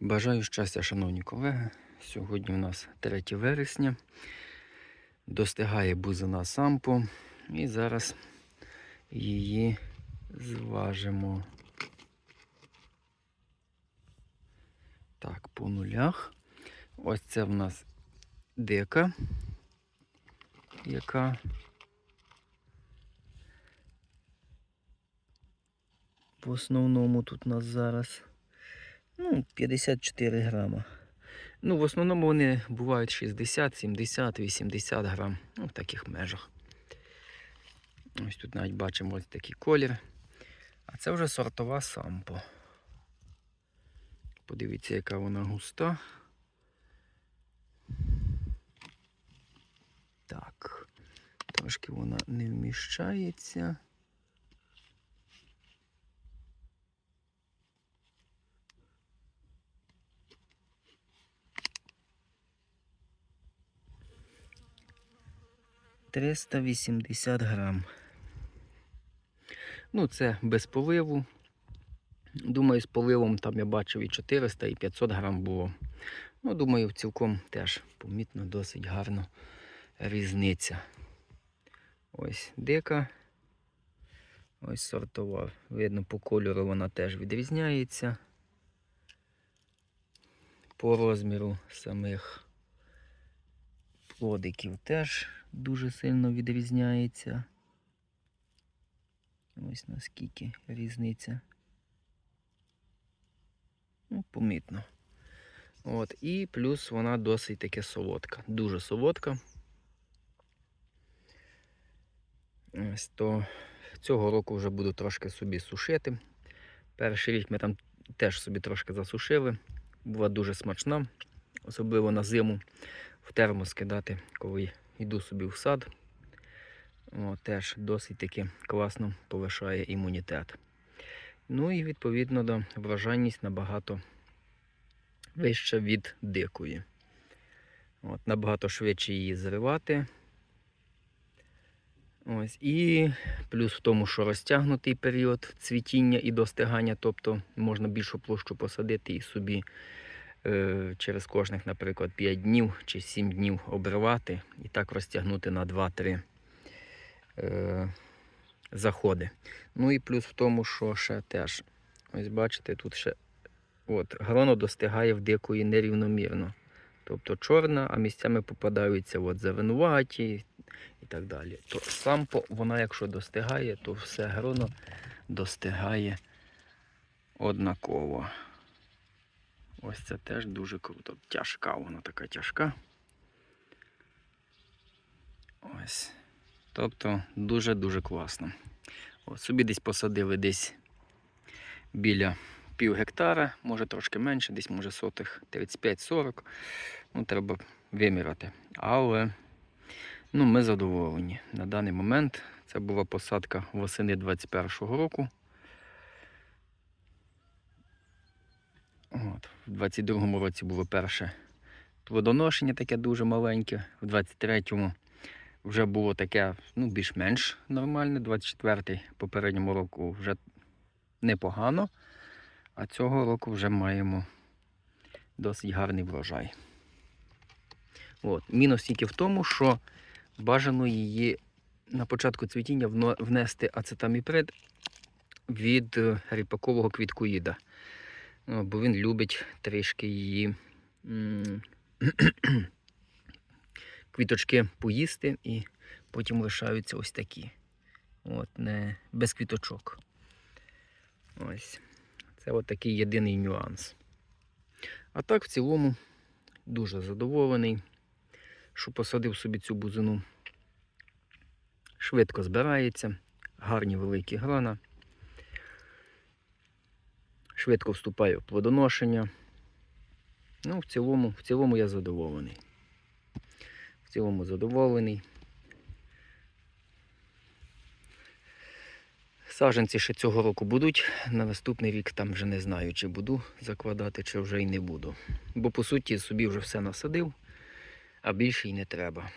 Бажаю щастя, шановні колеги. Сьогодні у нас 3 вересня. Достигає бузина сампо. І зараз її зважимо. Так, по нулях. Ось це в нас дека, яка в основному тут у нас зараз ну, 54 грама. Ну, в основному вони бувають 60, 70, 80 грам. Ну, в таких межах. Ось тут навіть бачимо ось такий колір. А це вже сортова сампо. Подивіться, яка вона густа. Так, трошки вона не вміщається. Триста вісімдесят грам. Ну, це без поливу. Думаю, з поливом там я бачив і 400, і 500 грам було. Ну, думаю, цілком теж помітно досить гарно різниця. Ось дика. Ось сортова. Видно, по кольору вона теж відрізняється. По розміру самих плодиків теж дуже сильно відрізняється. Ось наскільки різниця. Ну, помітно. От, і плюс вона досить таки солодка. Дуже солодка. Ось то цього року вже буду трошки собі сушити. Перший рік ми там теж собі трошки засушили. Була дуже смачна, особливо на зиму в термос кидати, коли йду собі в сад. О, теж досить таки класно повишає імунітет. Ну і відповідно да, врожайність набагато вища від дикої. От, Набагато швидше її зривати. Ось, І плюс в тому, що розтягнутий період цвітіння і достигання, тобто можна більшу площу посадити і собі через кожних, наприклад, 5 днів чи 7 днів обривати і так розтягнути на 2-3 е, заходи. Ну і плюс в тому, що ще теж, ось бачите, тут ще от, гроно достигає в дикої нерівномірно. Тобто чорна, а місцями попадаються от зеленуваті і так далі. То сампо, вона, якщо достигає, то все гроно достигає однаково. Ось це теж дуже круто. Тяжка, вона така тяжка. Ось. Тобто дуже-дуже класно. От, собі десь посадили десь біля пів гектара, може трошки менше, десь може сотих 35-40. Ну, треба виміряти. Але ну, ми задоволені. На даний момент це була посадка восени 21-го року. От, в 22-му році було перше плодоношення таке дуже маленьке, в 23-му вже було таке ну, більш-менш нормальне. 24-й попередньому року вже непогано. А цього року вже маємо досить гарний врожай. От. Мінус тільки в тому, що бажано її на початку цвітіння внести ацетаміприд від е, ріпакового квіткоїда. Бо він любить трішки її квіточки поїсти і потім лишаються ось такі. От, не, без квіточок. Ось. Це от такий єдиний нюанс. А так, в цілому, дуже задоволений, що посадив собі цю бузину. Швидко збирається, гарні великі грана. Швидко вступає в плодоношення. Ну, в цілому, в цілому я задоволений. В цілому задоволений. Саженці ще цього року будуть. На наступний рік там вже не знаю, чи буду закладати, чи вже й не буду. Бо по суті собі вже все насадив, а більше й не треба.